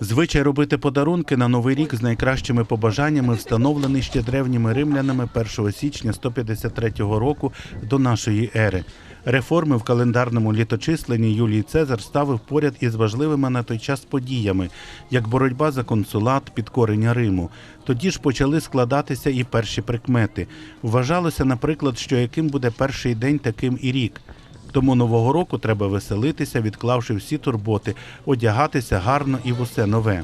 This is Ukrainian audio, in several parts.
Звичай робити подарунки на новий рік з найкращими побажаннями встановлений ще древніми римлянами 1 січня 153 року до нашої ери. Реформи в календарному літочисленні Юлій Цезар ставив поряд із важливими на той час подіями, як боротьба за консулат, підкорення Риму. Тоді ж почали складатися і перші прикмети. Вважалося, наприклад, що яким буде перший день, таким і рік. Тому нового року треба веселитися, відклавши всі турботи, одягатися гарно і в усе нове.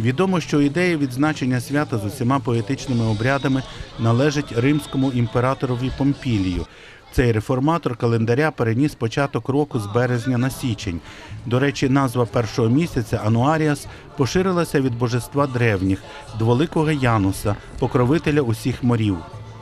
Відомо, що ідея відзначення свята з усіма поетичними обрядами належить римському імператорові Помпілію. Цей реформатор календаря переніс початок року з березня на січень. До речі, назва першого місяця Ануаріас поширилася від божества древніх, дволикого Януса, покровителя усіх морів.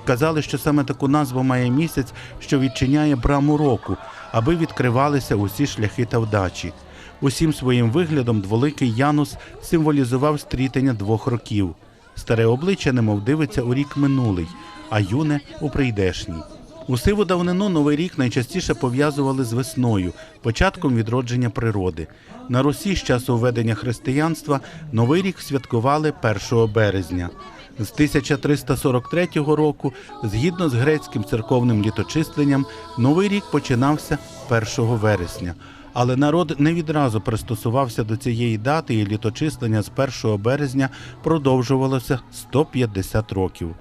Казали, що саме таку назву має місяць, що відчиняє браму року, аби відкривалися усі шляхи та вдачі. Усім своїм виглядом дволикий Янус символізував стрітення двох років. Старе обличчя немов дивиться у рік минулий, а юне у прийдешній. У сиву давнину новий рік найчастіше пов'язували з весною, початком відродження природи. На Русі з часу введення християнства новий рік святкували 1 березня. З 1343 року, згідно з грецьким церковним літочисленням, новий рік починався 1 вересня. Але народ не відразу пристосувався до цієї дати, і літочислення з 1 березня продовжувалося 150 років.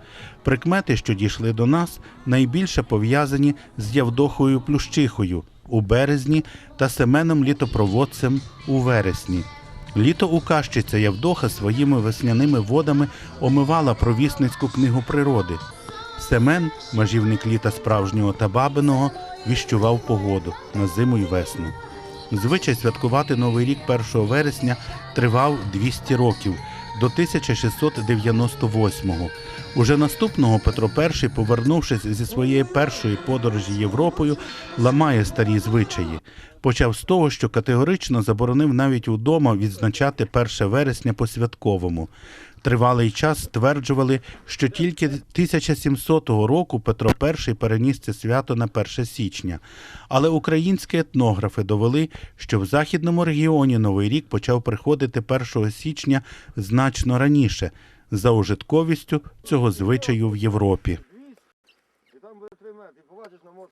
Прикмети, що дійшли до нас, найбільше пов'язані з Явдохою Плющихою у березні та Семеном Літопроводцем у вересні. Літо у Кащиця Явдоха своїми весняними водами омивала провісницьку книгу природи. Семен, межівник літа справжнього та бабиного, віщував погоду на зиму й весну. Звичай святкувати Новий рік 1 вересня тривав 200 років до 1698-го. Уже наступного Петро І, повернувшись зі своєї першої подорожі Європою, ламає старі звичаї. Почав з того, що категорично заборонив навіть удома відзначати 1 вересня по святковому. Тривалий час стверджували, що тільки 1700 року Петро І переніс це свято на 1 січня. Але українські етнографи довели, що в західному регіоні Новий рік почав приходити 1 січня значно раніше, за ужитковістю цього звичаю в Європі. Там витримати поважиш на мор.